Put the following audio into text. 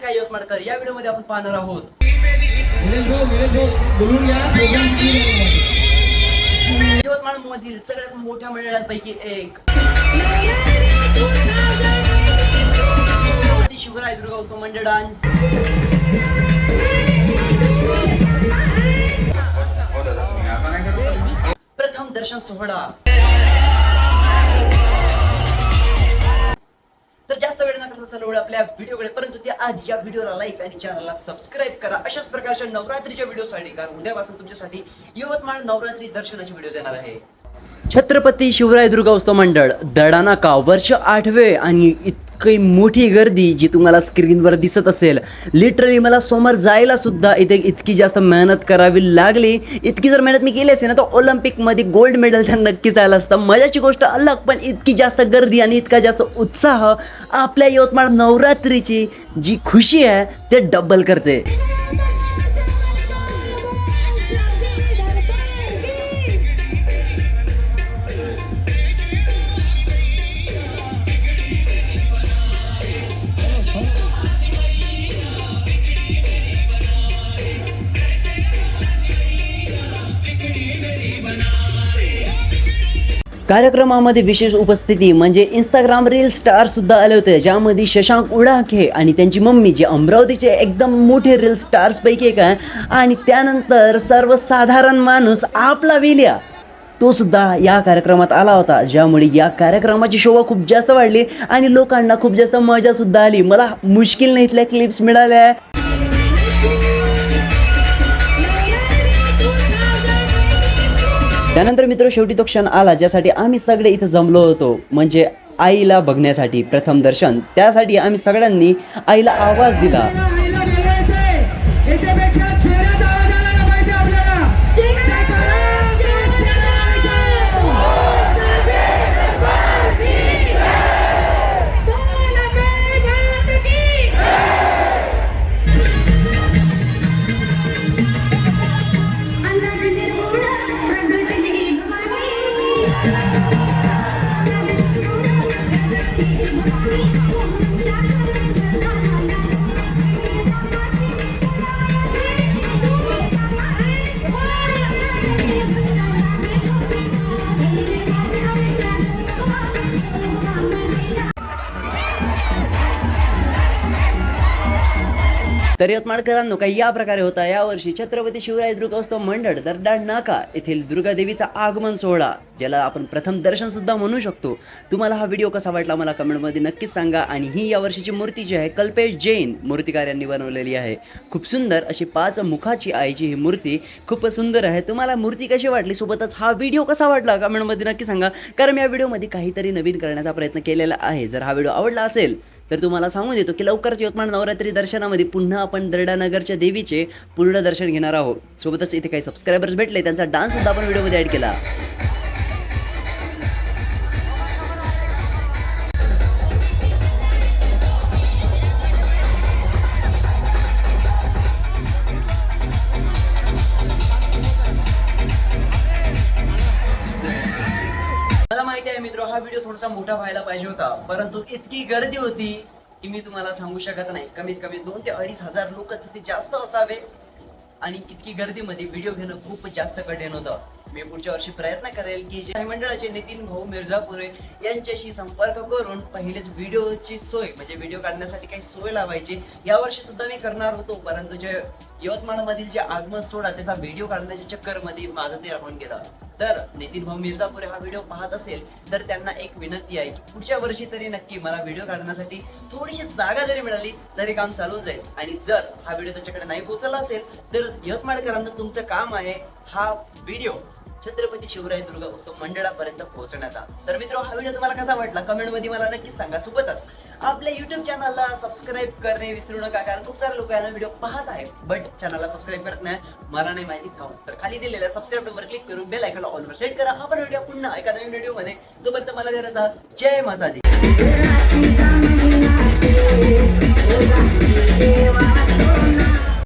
काय यवतमाळकर या व्हिडिओमध्ये आपण पाहणार आहोत. यवतमाळ मधील सगळ्यात मोठ्या मंडळांपैकी एक. शिवराय दुर्गा उत्सव मंडळान. प्रथम दर्शन सोहळा. जास्त वेळ आपल्या व्हिडिओकडे. परंतु त्या आधी या व्हिडिओला लाईक आणि चॅनलला सबस्क्राईब करा. अशाच प्रकारच्या नवरात्रीच्या व्हिडिओसाठी कारण उद्यापासून तुमच्यासाठी यवतमाळ नवरात्री दर्शनाचे व्हिडिओ येणार आहे छत्रपती शिवराय दुर्गा उत्सव मंडळ दडानाका वर्ष आठवे आणि इतकी मोठी गर्दी जी तुम्हाला स्क्रीनवर दिसत असेल. लिटरली मला समोर जायला सुद्धा इथे इतकी जास्त मेहनत करावी लागली. इतकी जर मेहनत मी केली असेल ना तर ऑलिम्पिकमध्ये गोल्ड मेडल तर नक्कीच आलं असतं. मजाची गोष्ट अलग पण इतकी जास्त गर्दी आणि इतका जास्त उत्साह आपल्या यवतमाळ नवरात्रीची जी खुशी आहे ते डबल करते. कार्यक्रमामध्ये विशेष उपस्थिती म्हणजे इंस्टाग्राम रील स्टार सुद्धा आले होते ज्यामध्ये शशांक उडाखे आणि त्यांची मम्मी जे अमरावतीचे एकदम मोठे रील स्टार्स पैकी एक आहे. आणि त्यानंतर सर्वसाधारण माणूस आपला विल्या तो सुद्धा या कार्यक्रमात आला होता ज्यामुळे या कार्यक्रमाची शोभा खूप जास्त वाढली आणि लोकांना खूप जास्त मजा सुद्धा आली. मला मुश्किल नाही इथल्या क्लिप्स मिळाल्या. त्यानंतर मित्र शेवटी तो क्षण आला ज्यासाठी आम्ही सगळे इथं जमलो होतो. म्हणजे आईला बघण्यासाठी प्रथम दर्शन. त्यासाठी आम्ही सगळ्यांनी आईला आवाज दिला. तर यवतमाळकरांनो काही या प्रकारे होता. यावर्षी छत्रपती शिवराय दुर्गोत्सव मंडळ दरडाळ नाका येथील दुर्गादेवीचा आगमन सोहळा ज्याला आपण प्रथम दर्शन सुद्धा म्हणू शकतो. तुम्हाला हा व्हिडिओ कसा वाटला मला कमेंटमध्ये नक्कीच सांगा. आणि ही यावर्षीची मूर्ती जी आहे कल्पेश जैन मूर्तिकार यांनी बनवलेली आहे. खूप सुंदर अशी पाच मुखाची आईची ही मूर्ती खूप सुंदर आहे. तुम्हाला मूर्ती कशी वाटली? सोबतच हा व्हिडिओ कसा वाटला? कमेंटमध्ये नक्की सांगा. कारण मी या व्हिडिओमध्ये काहीतरी नवीन करण्याचा प्रयत्न केलेला आहे. जर हा व्हिडिओ आवडला असेल तर तुम्हाला सांगून देतो की लवकरच यवतमाळ नवरात्री दर्शनामध्ये पुन्हा आपण दर्डानगरच्या देवीचे पूर्ण दर्शन घेणार आहोत. सोबतच इथे काही सबस्क्रायबर्स भेटले त्यांचा डान्ससुद्धा आपण व्हिडिओमध्ये ॲड केला. माहिती आहे मित्र हा व्हिडिओ थोडासा मोठा व्हायला पाहिजे होता. परंतु इतकी गर्दी होती की मी तुम्हाला सांगू शकत नाही. कमीत कमी दोन ते अडीच हजार लोक तिथे जास्त असावे. आणि इतकी गर्दीमध्ये व्हिडिओ घेणं खूप जास्त कठीण होतं. मी पुढच्या वर्षी प्रयत्न करेल की जे मंडळाचे नितीन भाऊ मिर्झापुरे यांच्याशी संपर्क करून पहिलेच व्हिडिओची सोय म्हणजे व्हिडिओ काढण्यासाठी काही सोय लावायची. यावर्षी सुद्धा मी करणार होतो परंतु जे यवतमाळमधील जे आगमन सोडा त्याचा व्हिडिओ काढण्याच्या चक्करमध्ये माझं ते राहून गेलं तर नितीन भाऊ मिर्झापुरे हा व्हिडिओ पाहत असेल तर त्यांना एक विनंती आहे की पुढच्या वर्षी तरी नक्की मला व्हिडिओ काढण्यासाठी थोडीशी जागा जरी मिळाली तरी काम चालून जाईल आणि जर हा व्हिडिओ त्याच्याकडे नाही पोहोचला असेल तर यवतमाळकरांना तुमचं काम आहे हा व्हिडिओ छत्रपती शिवराय दुर्गा उत्सव मंडळापर्यंत पोहोचण्याचा तर मित्र हा व्हिडिओ तुम्हाला कसा वाटला? कमेंटमध्ये मला नक्की सांगा. सोबतच आपल्या युट्यूब चॅनलला सबस्क्राईब करणे विसरू नका कारण खूप सारे लोक यांना व्हिडिओ पाहत आहेत बट चॅनलला सबस्क्राईब करत नाही. मला नाही माहिती का तर खाली दिलेल्या सबस्क्राईब वर क्लिक करून बेल आयकॉनला ऑलवर सेट करा. आपण व्हिडिओ पुन्हा एका नवीन व्हिडिओमध्ये. तोपर्यंत मला जरा जय माता दी.